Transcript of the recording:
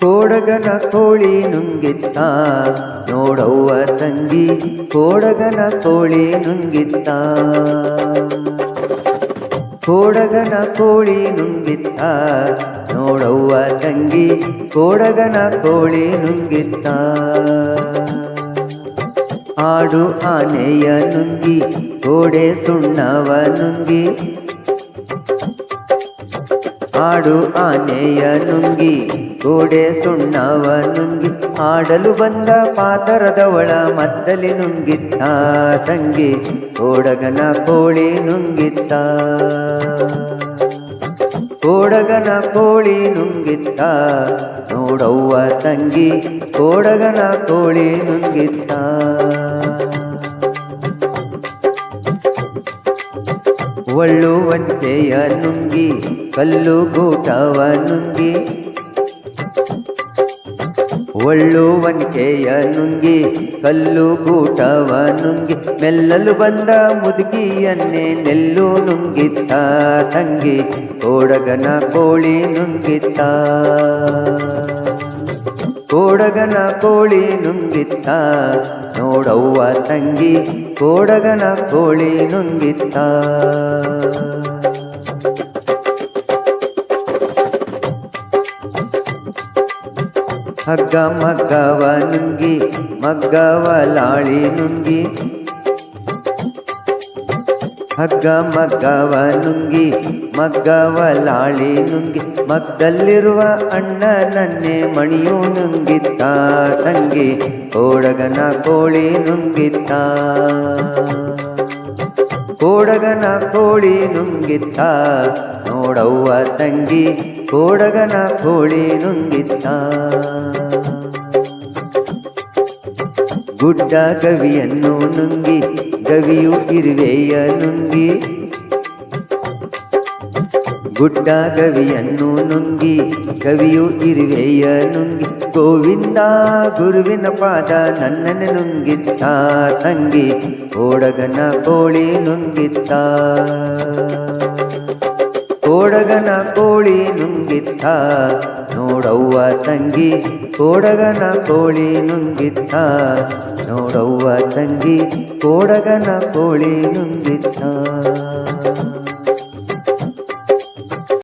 ಕೋಡಗನ ಕೋಳಿ ನುಂಗಿತ್ತ. ನೋಡವ್ವ ತಂಗಿ ಕೋಡಗನ ಕೋಳಿ ನುಂಗಿತ್ತ. ಕೋಡಗನ ಕೋಳಿ ನುಂಗಿತ್ತ. ನೋಡವ್ವ ತಂಗಿ ಕೋಡಗನ ಕೋಳಿ ನುಂಗಿತ್ತ. ಆಡು ಆನೆಯ ನುಂಗಿ ಗೋಡೆ ಸುಣ್ಣವ ನುಂಗಿ. ಆಡು ಆನೆಯ ನುಂಗಿ, ಗೋಡೆ ಸುಣ್ಣವ ನುಂಗಿ ಆಡಲು ಬಂದ ಪಾತರದವಳ ಮದ್ದಲಿ ನುಂಗಿತ್ತ ತಂಗಿ, ಕೋಡಗನ ಕೋಳಿ ನುಂಗಿತ್ತ ಕೋಡಗನ ಕೋಳಿ ನುಂಗಿತ್ತ ನೋಡವ್ವ ತಂಗಿ, ಕೋಡಗನ ಕೋಳಿ ನುಂಗಿತ್ತ ಒಳ್ಳುವಂತೆಯ ನುಂಗಿ, ಕಲ್ಲು ಗೂಟವ ನುಂಗಿ. ಒಳ್ಳುವಂಕೆಯ ನುಂಗಿ, ಕಲ್ಲು ಗೂಟವ ನುಂಗಿ. ಮೆಲ್ಲಲು ಬಂದ ಮುದುಕಿಯನ್ನೇ ನೆಲ್ಲು ನುಂಗಿತ್ತ ತಂಗಿ, ಕೋಡಗನ ಕೋಳಿ ನುಂಗಿತ್ತ. ಕೋಡಗನ ಕೋಳಿ ನುಂಗಿತ್ತ. ನೋಡವ್ವ ತಂಗಿ ಕೋಡಗನ ಕೋಳಿ ನುಂಗಿತ್ತ. ಹಗ್ಗ ಮಗ್ಗವ ನುಂಗಿ ಮಗ್ಗವ ಲಾಳಿ ನುಂಗಿ. ಹಗ್ಗ ಮಗ್ಗವ ನುಂಗಿ ಮಗ್ಗವ ಲಾಳಿ ನುಂಗಿ, ಮಗ್ಗಲ್ಲಿರುವ ಅಣ್ಣನನ್ನೇ ಮಣಿಯು ನುಂಗಿತ್ತ ತಂಗಿ, ಕೋಡಗನ ಕೋಳಿ ನುಂಗಿತ್ತ. ಕೋಡಗನ ಕೋಳಿ ನುಂಗಿತ್ತ, ನೋಡವ್ವ ತಂಗಿ, ಕೋಡಗನ ಕೋಳಿ ನುಂಗಿತ್ತ. ಗುಡ್ಡ ಕವಿಯನ್ನು ನುಂಗಿ, ಗವಿಯು ಇರುವೆಯ ನುಂಗಿ. ಗುಡ್ಡ ಕವಿಯನ್ನು ನುಂಗಿ ಕವಿಯು ಇರುವೆಯ ನುಂಗಿ. ಗೋವಿಂದ ಗುರುವಿನ ಪಾದ ನನ್ನನ್ನು ನುಂಗಿತ್ತ, ತಂಗಿ ಓಡಗನ ಕೋಳಿ ನುಂಗಿತ್ತ. ಓಡಗನ ಕೋಳಿ ನುಂಗಿತ್ತ ನೋಡವ್ವ ತಂಗಿ ಕೋಡಗನ ಕೋಳಿ ನುಂಗಿತ್ತ ನೋಡವ್ವ ತಂಗಿ ಕೋಡಗನ ಕೋಳಿ ನುಂಗಿತ್ತ